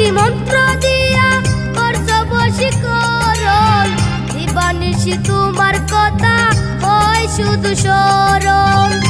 কি মন্ত্র দিয়া? করছ বশীকরণ জীবনী তোমার কথা হয় শুধু স্মরণ।